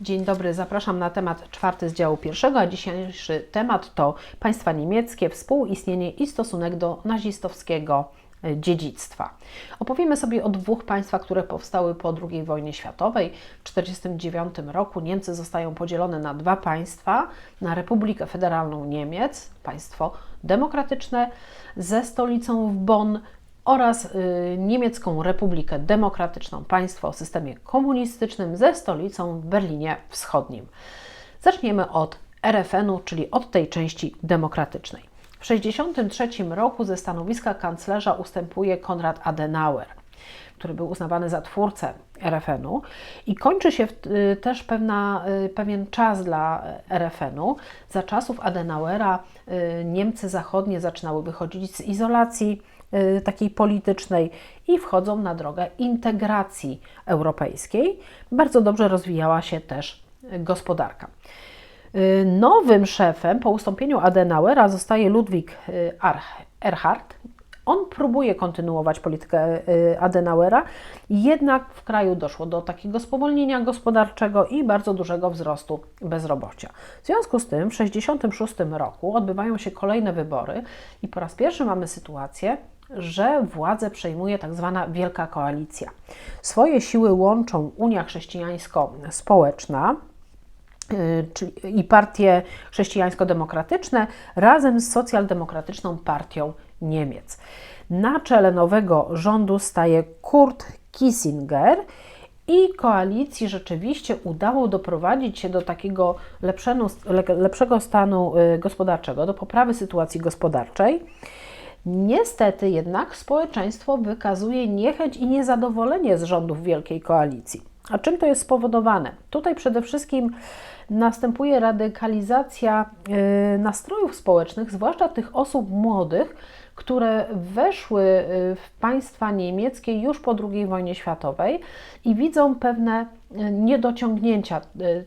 Dzień dobry, zapraszam na temat czwarty z działu pierwszego, a dzisiejszy temat to państwa niemieckie, współistnienie i stosunek do nazistowskiego e, dziedzictwa. Opowiemy sobie o dwóch państwach, które powstały po II wojnie światowej. W 1949 roku Niemcy zostają podzielone na dwa państwa, na Republikę Federalną Niemiec, państwo demokratyczne ze stolicą w Bonn oraz y, Niemiecką Republikę Demokratyczną, państwo o systemie komunistycznym ze stolicą w Berlinie Wschodnim. Zaczniemy od RFN-u, czyli od tej części demokratycznej. W 1963 roku ze stanowiska kanclerza ustępuje Konrad Adenauer, który był uznawany za twórcę RFN-u i kończy się y, też pewna, y, pewien czas dla RFN-u. Za czasów Adenauera Niemcy zachodnie zaczynały wychodzić z izolacji takiej politycznej i wchodzą na drogę integracji europejskiej. Bardzo dobrze rozwijała się też gospodarka. Y, Nowym szefem po ustąpieniu Adenauera zostaje Ludwik y, Erhard. On próbuje kontynuować politykę y, Adenauera, jednak w kraju doszło do takiego spowolnienia gospodarczego i bardzo dużego wzrostu bezrobocia. W związku z tym w 1966 roku odbywają się kolejne wybory i po raz pierwszy mamy sytuację, że władzę przejmuje tak zwana Wielka Koalicja. Swoje siły łączą Unia Chrześcijańsko-Społeczna, y, i partie chrześcijańsko-demokratyczne razem z socjaldemokratyczną partią Niemiec. Na czele nowego rządu staje Kurt Kissinger i koalicji rzeczywiście udało doprowadzić się do takiego lepszego, le- lepszego stanu y, gospodarczego, do poprawy sytuacji gospodarczej. Niestety jednak społeczeństwo wykazuje niechęć i niezadowolenie z rządów Wielkiej Koalicji. A czym to jest spowodowane? Tutaj przede wszystkim następuje radykalizacja y, nastrojów społecznych, zwłaszcza tych osób młodych, które weszły y, w państwa niemieckie już po II wojnie światowej i widzą pewne y, niedociągnięcia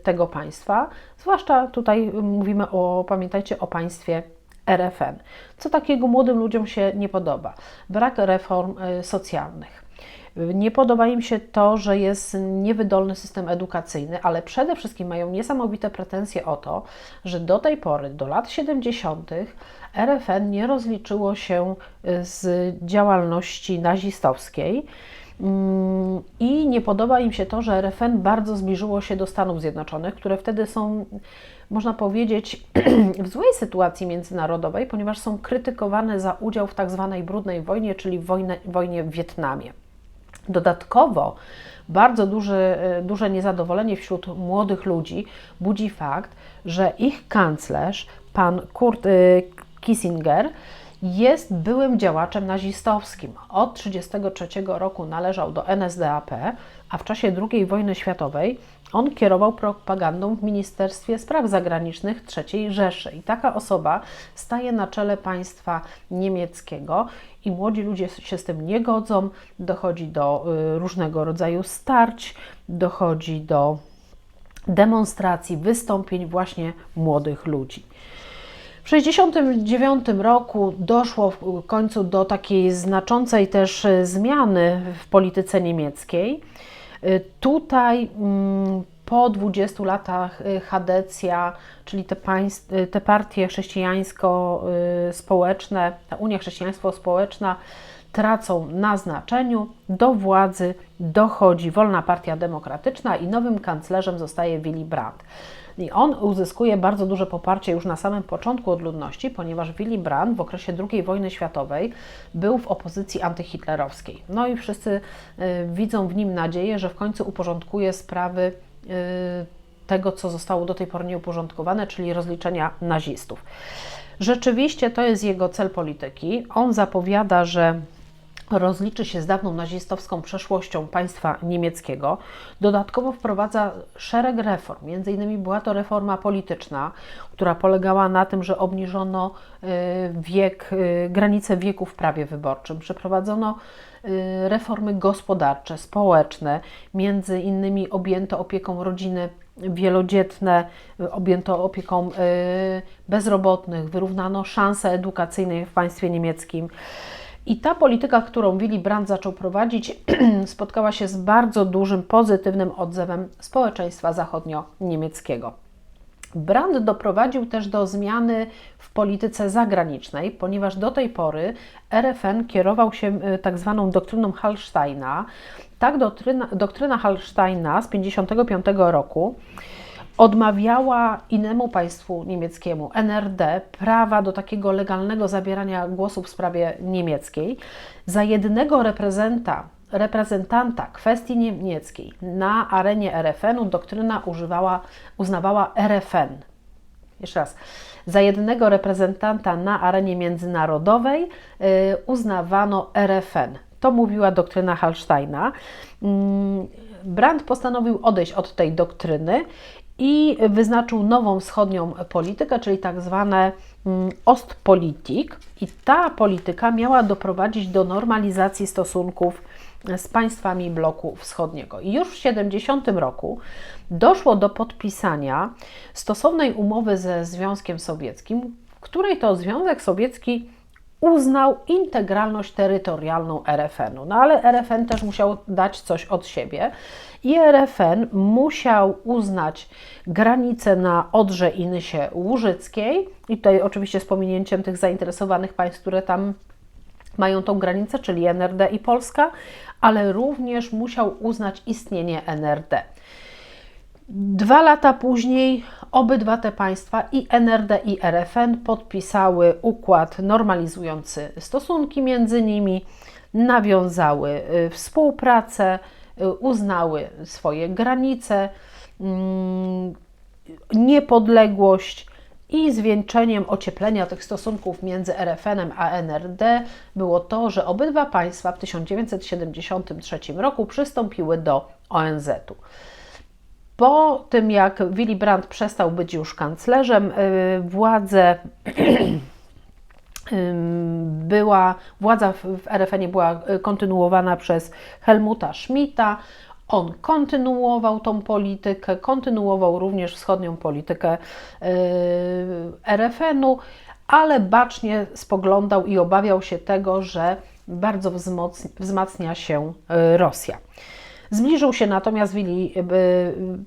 tego państwa, zwłaszcza tutaj mówimy o, pamiętajcie, o państwie RFN. Co takiego młodym ludziom się nie podoba? Brak reform y, socjalnych. Nie podoba im się to, że jest niewydolny system edukacyjny, ale przede wszystkim mają niesamowite pretensje o to, że do tej pory, do lat 70., RFN nie rozliczyło się y, z działalności nazistowskiej. Mm, I nie podoba im się to, że RFN bardzo zbliżyło się do Stanów Zjednoczonych, które wtedy są, można powiedzieć, w złej sytuacji międzynarodowej, ponieważ są krytykowane za udział w tak zwanej brudnej wojnie, czyli wojnę, wojnie w Wietnamie. Dodatkowo bardzo duży, duże niezadowolenie wśród młodych ludzi budzi fakt, że ich kanclerz, pan Kurt y, Kissinger, jest byłym działaczem nazistowskim. Od 1933 roku należał do NSDAP, a w czasie II wojny światowej on kierował propagandą w Ministerstwie Spraw Zagranicznych III Rzeszy. I taka osoba staje na czele państwa niemieckiego i młodzi ludzie się z tym nie godzą. Dochodzi do y, różnego rodzaju starć, dochodzi do demonstracji, wystąpień właśnie młodych ludzi. W 1969 roku doszło w końcu do takiej znaczącej też y, zmiany w polityce niemieckiej. Y, Tutaj mm, po 20 latach y, Hadecja, czyli te, y, te partie chrześcijańsko-społeczne, ta Unia Chrześcijańsko-Społeczna tracą na znaczeniu. Do władzy dochodzi Wolna Partia Demokratyczna i nowym kanclerzem zostaje Willy Brandt. I on uzyskuje bardzo duże poparcie już na samym początku od ludności, ponieważ Willy Brandt w okresie II wojny światowej był w opozycji antyhitlerowskiej. No i wszyscy y, widzą w nim nadzieję, że w końcu uporządkuje sprawy y, tego, co zostało do tej pory nieuporządkowane, czyli rozliczenia nazistów. Rzeczywiście to jest jego cel polityki. On zapowiada, że rozliczy się z dawną nazistowską przeszłością państwa niemieckiego. Dodatkowo wprowadza szereg reform. Między innymi była to reforma polityczna, która polegała na tym, że obniżono y, wiek, y, granice wieku w prawie wyborczym. Przeprowadzono y, reformy gospodarcze, społeczne, między innymi objęto opieką rodziny wielodzietne, objęto opieką bezrobotnych, wyrównano szanse edukacyjne w państwie niemieckim. I ta polityka, którą Willy Brandt zaczął prowadzić, spotkała się z bardzo dużym pozytywnym odzewem społeczeństwa zachodnio-niemieckiego. Brandt doprowadził też do zmiany w polityce zagranicznej, ponieważ do tej pory RFN kierował się y, tak zwaną doktryną Hallsteina. Tak, doktryna, doktryna Hallsteina z 1955 roku odmawiała innemu państwu niemieckiemu, NRD, prawa do takiego legalnego zabierania głosu w sprawie niemieckiej. Za jednego reprezenta, reprezentanta kwestii niemieckiej na arenie RFN-u doktryna używała, uznawała RFN. Jeszcze raz. Za jednego reprezentanta na arenie międzynarodowej yy, uznawano RFN. To mówiła doktryna Hallsteina. Yy, Brandt postanowił odejść od tej doktryny i wyznaczył nową wschodnią politykę, czyli tak zwane Ostpolitik. I ta polityka miała doprowadzić do normalizacji stosunków z państwami bloku wschodniego. I już w 70 roku doszło do podpisania stosownej umowy ze Związkiem Sowieckim, w której to Związek Sowiecki uznał integralność terytorialną RFN-u. No ale RFN też musiał dać coś od siebie i RFN musiał uznać granice na Odrze i Nysie Łużyckiej i tutaj oczywiście z pominięciem tych zainteresowanych państw, które tam mają tą granicę, czyli NRD i Polska, ale również musiał uznać istnienie NRD. Dwa lata później obydwa te państwa, i NRD, i RFN, podpisały układ normalizujący stosunki między nimi, nawiązały y, współpracę, y, uznały swoje granice, mm, niepodległość i zwieńczeniem ocieplenia tych stosunków między RFN-em a NRD było to, że obydwa państwa w 1973 roku przystąpiły do ONZ-u. Po tym, jak Willy Brandt przestał być już kanclerzem, y, władze była, władza w RFN była kontynuowana przez Helmuta Schmidta. On kontynuował tą politykę, kontynuował również wschodnią politykę y, RFN-u, ale bacznie spoglądał i obawiał się tego, że bardzo wzmacnia się y, Rosja. Zbliżył się natomiast Willi,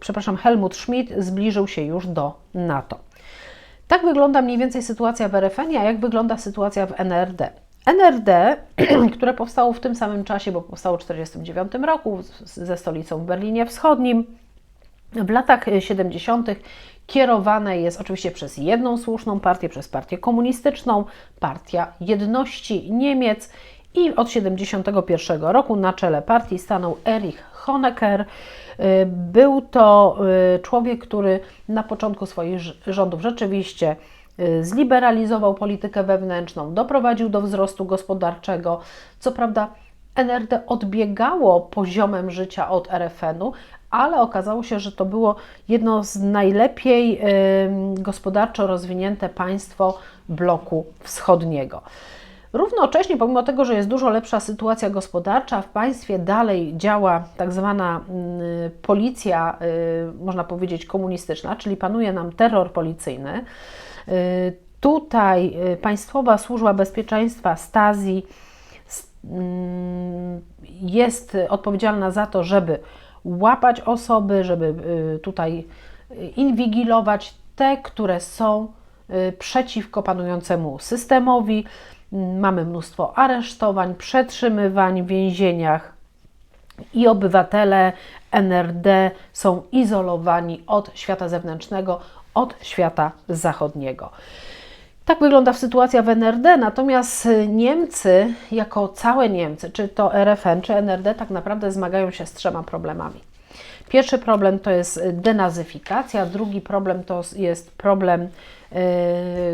przepraszam, Helmut Schmidt zbliżył się już do NATO. Tak wygląda mniej więcej sytuacja w RFN, a jak wygląda sytuacja w NRD. NRD, które powstało w tym samym czasie, bo powstało w 1949 roku ze stolicą w Berlinie Wschodnim, w latach 70. kierowane jest oczywiście przez jedną słuszną partię, przez partię komunistyczną, Partia Jedności Niemiec i od 1971 roku na czele partii stanął Erich Honecker. Y, był to y, człowiek, który na początku swoich rządów rzeczywiście y, zliberalizował politykę wewnętrzną, doprowadził do wzrostu gospodarczego. Co prawda, NRD odbiegało poziomem życia od RFN-u, ale okazało się, że to było jedno z najlepiej gospodarczo rozwinięte państwo bloku wschodniego. Równocześnie, pomimo tego, że jest dużo lepsza sytuacja gospodarcza, w państwie dalej działa tak zwana mm, policja, y, można powiedzieć, komunistyczna, czyli panuje nam terror policyjny. Y, tutaj y, Państwowa Służba Bezpieczeństwa Stasi mm, jest odpowiedzialna za to, żeby łapać osoby, żeby tutaj inwigilować te, które są przeciwko panującemu systemowi, Mamy mnóstwo aresztowań, przetrzymywań w więzieniach i obywatele NRD są izolowani od świata zewnętrznego, od świata zachodniego. Tak wygląda sytuacja w NRD, natomiast Niemcy, jako całe Niemcy, czy to RFN, czy NRD, tak naprawdę zmagają się z trzema problemami. Pierwszy problem to jest denazyfikacja, drugi problem to jest problem yy,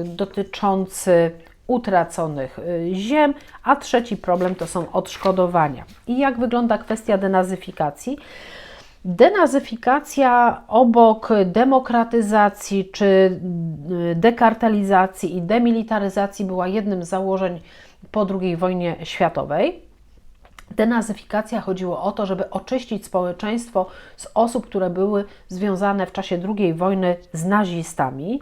dotyczący utraconych y, ziem, a trzeci problem to są odszkodowania. I jak wygląda kwestia denazyfikacji? Denazyfikacja obok demokratyzacji czy y, dekartelizacji i demilitaryzacji była jednym z założeń po II wojnie światowej. Denazyfikacja chodziło o to, żeby oczyścić społeczeństwo z osób, które były związane w czasie II wojny z nazistami.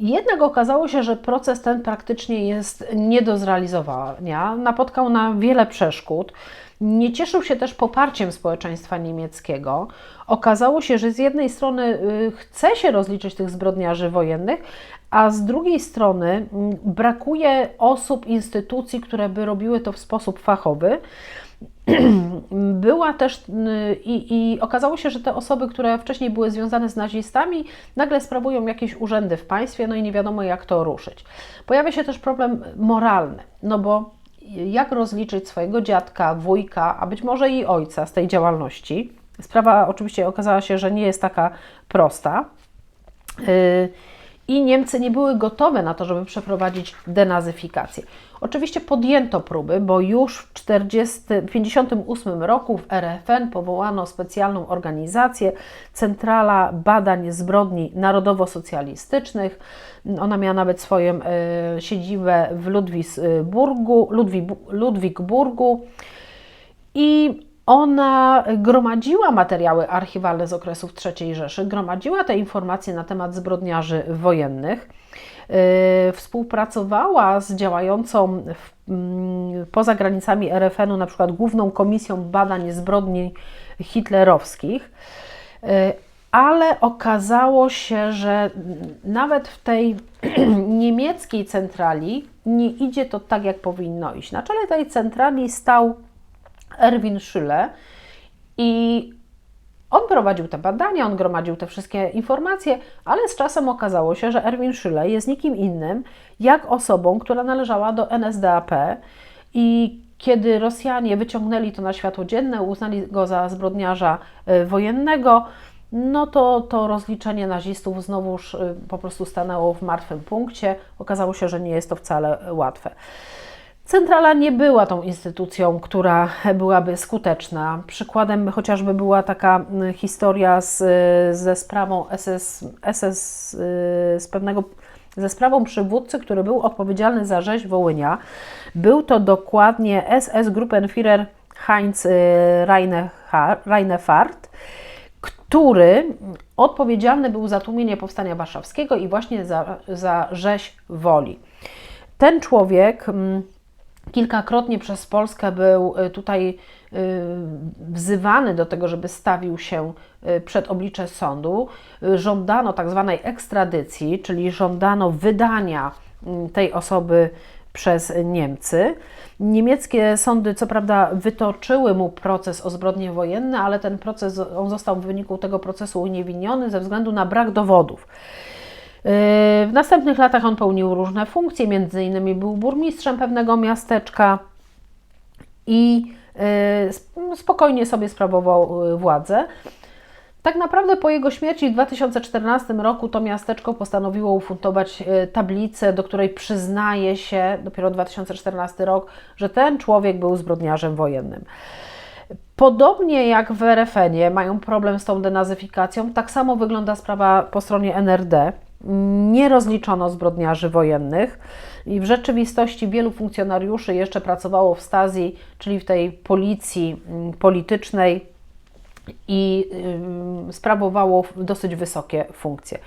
Jednak okazało się, że proces ten praktycznie jest nie do zrealizowania. Napotkał na wiele przeszkód. Nie cieszył się też poparciem społeczeństwa niemieckiego. Okazało się, że z jednej strony y, chce się rozliczyć tych zbrodniarzy wojennych, a z drugiej strony mm, brakuje osób, instytucji, które by robiły to w sposób fachowy. Była też y, i, i, okazało się, że te osoby, które wcześniej były związane z nazistami, nagle sprawują jakieś urzędy w państwie, no i nie wiadomo jak to ruszyć. Pojawia się też problem moralny, no bo jak rozliczyć swojego dziadka, wujka, a być może i ojca z tej działalności. Sprawa oczywiście okazała się, że nie jest taka prosta. Y, I Niemcy nie były gotowe na to, żeby przeprowadzić denazyfikację. Oczywiście podjęto próby, bo już w 1958 roku w RFN powołano specjalną organizację Centrala Badań Zbrodni Narodowo-Socjalistycznych. Ona miała nawet swoją y, siedzibę w Ludwigsburgu, Ludwig, Ludwigburgu i ona gromadziła materiały archiwalne z okresów III Rzeszy, gromadziła te informacje na temat zbrodniarzy wojennych. Yy, współpracowała z działającą mm, poza granicami RFN-u, na przykład Główną Komisją Badań Zbrodni Hitlerowskich, yy, ale okazało się, że nawet w tej niemieckiej centrali nie idzie to tak, jak powinno iść. Na czele tej centrali stał Erwin Schülle i on prowadził te badania, on gromadził te wszystkie informacje, ale z czasem okazało się, że Erwin Schülle jest nikim innym jak osobą, która należała do NSDAP i kiedy Rosjanie wyciągnęli to na światło dzienne, uznali go za zbrodniarza y, wojennego, no to to rozliczenie nazistów znowuż y, po prostu stanęło w martwym punkcie. Okazało się, że nie jest to wcale łatwe. Centrala nie była tą instytucją, która byłaby skuteczna. Przykładem chociażby była taka historia z, ze sprawą SS, SS y, z pewnego ze sprawą przywódcy, który był odpowiedzialny za rzeź Wołynia. Był to dokładnie SS Gruppenführer Heinz y, Reinefart, który odpowiedzialny był za tłumienie powstania warszawskiego i właśnie za, za rzeź Woli. Ten człowiek kilkakrotnie przez Polskę był y, tutaj y, wzywany do tego, żeby stawił się y, przed oblicze sądu. Żądano tak zwanej ekstradycji, czyli żądano wydania mm, tej osoby przez Niemcy. Niemieckie sądy, co prawda, wytoczyły mu proces o zbrodnie wojenne, ale ten proces, on został w wyniku tego procesu uniewinniony ze względu na brak dowodów. W następnych latach on pełnił różne funkcje, między innymi był burmistrzem pewnego miasteczka i y, spokojnie sobie sprawował y, władzę. Tak naprawdę po jego śmierci w 2014 roku to miasteczko postanowiło ufundować y, tablicę, do której przyznaje się dopiero 2014 rok, że ten człowiek był zbrodniarzem wojennym. Podobnie jak w RFN-ie mają problem z tą denazyfikacją, tak samo wygląda sprawa po stronie NRD nie rozliczono zbrodniarzy wojennych i w rzeczywistości wielu funkcjonariuszy jeszcze pracowało w Stazji, czyli w tej policji mm, politycznej i sprawowało dosyć wysokie funkcje.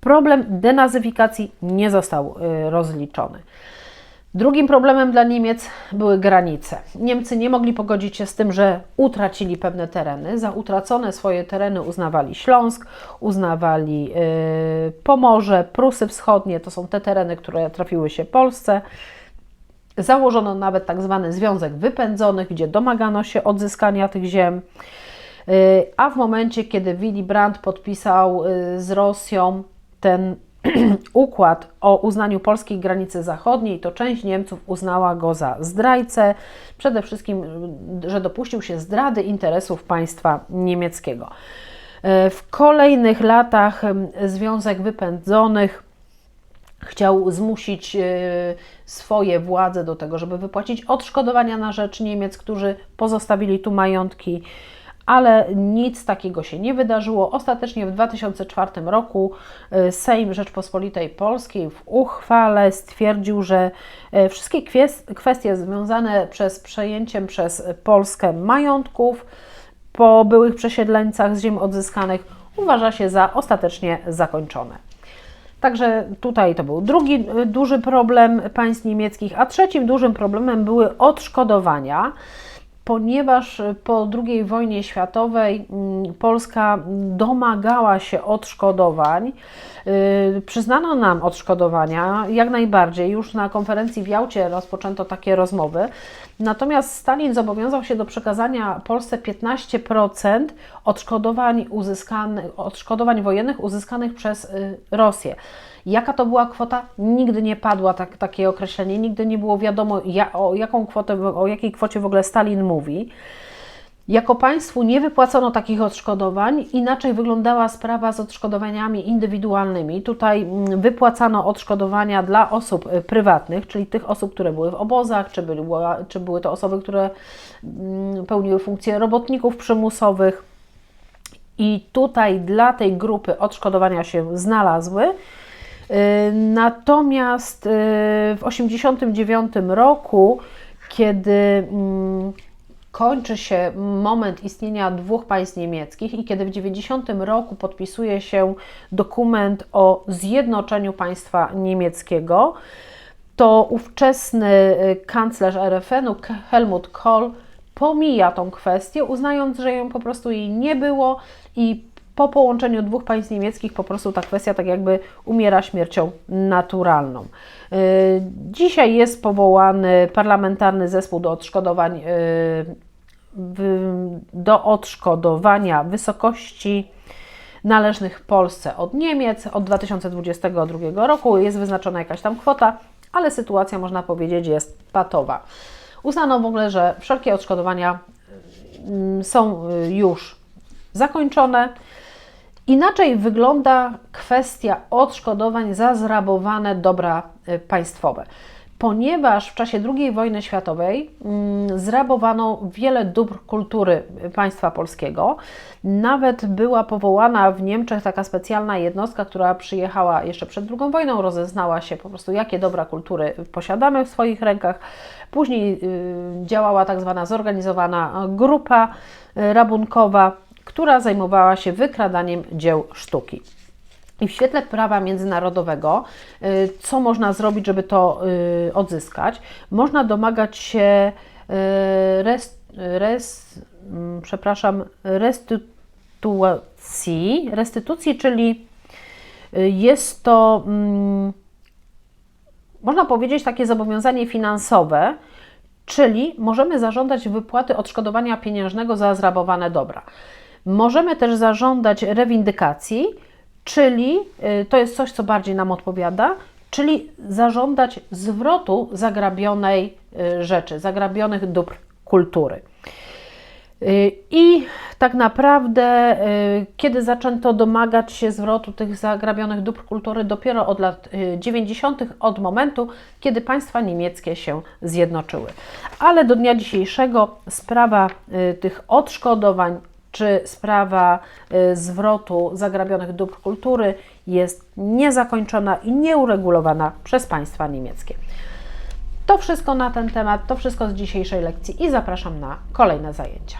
Problem denazyfikacji nie został y, rozliczony. Drugim problemem dla Niemiec były granice. Niemcy nie mogli pogodzić się z tym, że utracili pewne tereny. Za utracone swoje tereny uznawali Śląsk, uznawali yy, Pomorze, Prusy Wschodnie, to są te tereny, które trafiły się Polsce. Założono nawet tak zwany Związek Wypędzonych, gdzie domagano się odzyskania tych ziem. Yy, a w momencie, kiedy Willy Brandt podpisał yy, z Rosją ten układ o uznaniu polskiej granicy zachodniej, to część Niemców uznała go za zdrajcę, przede wszystkim, że dopuścił się zdrady interesów państwa niemieckiego. E, w kolejnych latach Związek Wypędzonych chciał zmusić e, swoje władze do tego, żeby wypłacić odszkodowania na rzecz Niemiec, którzy pozostawili tu majątki ale nic takiego się nie wydarzyło. Ostatecznie w 2004 roku y, Sejm Rzeczpospolitej Polskiej w uchwale stwierdził, że y, wszystkie kwestie związane przez przejęciem przez Polskę majątków po byłych przesiedleńcach z ziem odzyskanych uważa się za ostatecznie zakończone. Także tutaj to był drugi y, duży problem państw niemieckich, a trzecim dużym problemem były odszkodowania ponieważ po II wojnie światowej mm, Polska domagała się odszkodowań. Yy, Przyznano nam odszkodowania jak najbardziej. Już na konferencji w Jałcie rozpoczęto takie rozmowy. Natomiast Stalin zobowiązał się do przekazania Polsce 15% odszkodowań, uzyskanych, odszkodowań wojennych uzyskanych przez y, Rosję. Jaka to była kwota? Nigdy nie padła tak, takie określenie, nigdy nie było wiadomo, ja, o, jaką kwotę, o jakiej kwocie w ogóle Stalin mówi. Jako państwu nie wypłacono takich odszkodowań, inaczej wyglądała sprawa z odszkodowaniami indywidualnymi. Tutaj mm, wypłacano odszkodowania dla osób y, prywatnych, czyli tych osób, które były w obozach, czy były, czy były to osoby, które mm, pełniły funkcje robotników przymusowych. I tutaj dla tej grupy odszkodowania się znalazły. Y, Natomiast y, w 1989 roku, kiedy mm, kończy się moment istnienia dwóch państw niemieckich i kiedy w 90 roku podpisuje się dokument o zjednoczeniu państwa niemieckiego, to ówczesny y, kanclerz RFN-u Helmut Kohl pomija tą kwestię, uznając, że ją po prostu jej nie było i po połączeniu dwóch państw niemieckich po prostu ta kwestia tak jakby umiera śmiercią naturalną. Y, Dzisiaj jest powołany parlamentarny zespół do odszkodowań, y, do odszkodowania wysokości należnych Polsce od Niemiec. Od 2022 roku jest wyznaczona jakaś tam kwota, ale sytuacja można powiedzieć jest patowa. Uznano w ogóle, że wszelkie odszkodowania mm, są y, już zakończone. Inaczej wygląda kwestia odszkodowań za zrabowane dobra y, państwowe. Ponieważ w czasie II wojny światowej mm, zrabowano wiele dóbr kultury państwa polskiego, nawet była powołana w Niemczech taka specjalna jednostka, która przyjechała jeszcze przed II wojną, rozeznała się po prostu, jakie dobra kultury posiadamy w swoich rękach. Później y, działała tak zwana zorganizowana grupa y, rabunkowa, która zajmowała się wykradaniem dzieł sztuki. I w świetle prawa międzynarodowego, y, co można zrobić, żeby to y, odzyskać? Można domagać się y, res, res, mm, przepraszam, restytucji, restytucji, czyli jest to, mm, można powiedzieć, takie zobowiązanie finansowe, czyli możemy zażądać wypłaty odszkodowania pieniężnego za zrabowane dobra. Możemy też zażądać rewindykacji, czyli y, to jest coś, co bardziej nam odpowiada, czyli zażądać zwrotu zagrabionej y, rzeczy, zagrabionych dóbr kultury. Y, I tak naprawdę, kiedy zaczęto domagać się zwrotu tych zagrabionych dóbr kultury, dopiero od lat y, 90., od momentu, kiedy państwa niemieckie się zjednoczyły. Ale do dnia dzisiejszego sprawa tych odszkodowań czy sprawa y, zwrotu zagrabionych dóbr kultury jest niezakończona i nieuregulowana przez państwa niemieckie. To wszystko na ten temat, to wszystko z dzisiejszej lekcji i zapraszam na kolejne zajęcia.